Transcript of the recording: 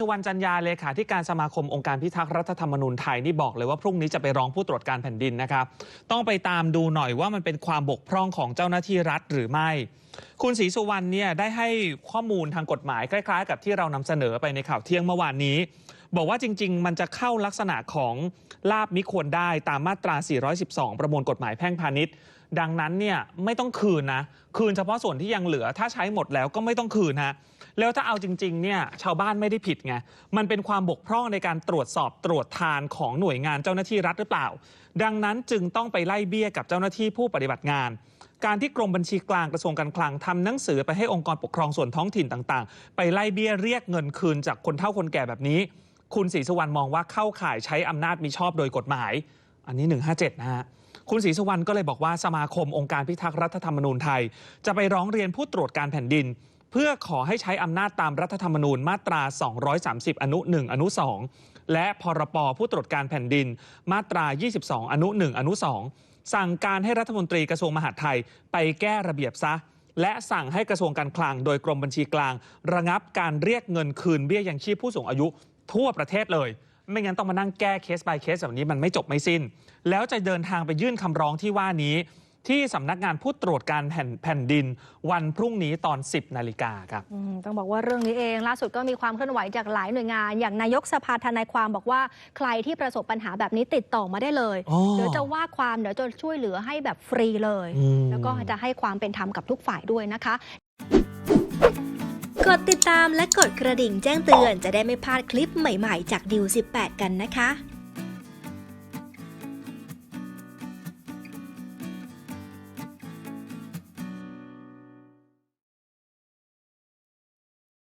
สุวรรณจันยาเลขาธิการสมาคมองค์การพิทักษ์รัฐธรรมนูญไทยนี่บอกเลยว่าพรุ่งนี้จะไปร้องผู้ตรวจการแผ่นดินนะครับ ต้องไปตามดูหน่อยว่ามันเป็นความบกพร่องของเจ้าหน้าที่รัฐหรือไม่ คุณศรีสุวรรณเนี่ยได้ให้ข้อมูลทางกฎหมายคล้ายๆ กับที่เรานำเสนอไปในข่าวเที่ยงเมื่อวานนี้ บอกว่าจริง ๆ มันจะเข้าลักษณะของลาบมิควรได้ตามมาตรา 412 ประมวลกฎหมายแพ่งพาณิชย์ ดังนั้นเนี่ยไม่ต้องคืนนะ คืนเฉพาะส่วนที่ยังเหลือถ้าใช้หมดแล้วก็ไม่ต้องคืนฮะแล้วถ้าเอาจริงๆเนี่ยชาวบ้านไม่ได้ผิดไงมันเป็นความบกพร่องในการตรวจสอบตรวจทานของหน่วยงานเจ้าหน้าที่รัฐหรือเปล่า ดังนั้นจึงต้องไปไล่เบี้ยกับเจ้าหน้าที่ผู้ปฏิบัติงาน การที่กรมบัญชีกลางกระทรวงการคลังทำหนังสือไปให้องค์กรปกครองส่วนท้องถิ่นต่างๆ ไปไล่เบี้ยเรียกเงินคืนจากคนเฒ่าคนแก่แบบนี้ คุณศรีสุวรรณมองว่าเข้าข่ายใช้อำนาจมิชอบโดยกฎหมาย อันนี้ 157 นะฮะคุณศรีสุวรรณก็เลยบอกว่าสมาคมองค์การพิทักษ์รัฐธรรมนูญไทย จะไปร้องเรียนผู้ตรวจการแผ่นดิน เพื่อขอให้ใช้อำนาจตามรัฐธรรมนูญมาตรา 230 อนุ 1 อนุ 2 และพรปผู้ตรวจการแผ่นดิน มาตรา 22 อนุ 1 อนุ 2 สั่งการให้รัฐมนตรีกระทรวงมหาดไทยไปแก้ระเบียบซะ และสั่งให้กระทรวงการคลัง โดยกรมบัญชีกลาง ระงับการเรียกเงินคืนเบี้ยยังชีพผู้สูงอายุทั่วประเทศเลย ไม่งั้นต้องมานั่งแก้เคส by เคสแบบนี้มันไม่จบไม่สิ้น แล้วจะเดินทางไปยื่นคำร้องที่ว่านี้ ที่สำนักงานผู้ตรวจการแผ่นแผ่นดิน วันพรุ่งนี้ตอน 10 นาฬิกาครับอืมต้องบอกว่าเรื่องนี้เอง ล่าสุดก็มีความเคลื่อนไหวจากหลายหน่วยงาน อย่างนายกสภาทนายความบอกว่าใครที่ประสบปัญหาแบบนี้ติดต่อมาได้เลยอ๋อเดี๋ยวจะว่าความเดี๋ยวจะช่วยเหลือให้แบบฟรีเลยอืมแล้วก็จะให้ความเป็นธรรมกับทุกฝ่ายด้วยนะคะกดติดตามและกดกระดิ่งแจ้งเตือนจะได้ไม่พลาดคลิปใหม่ ๆ จากดิว18 กันนะคะ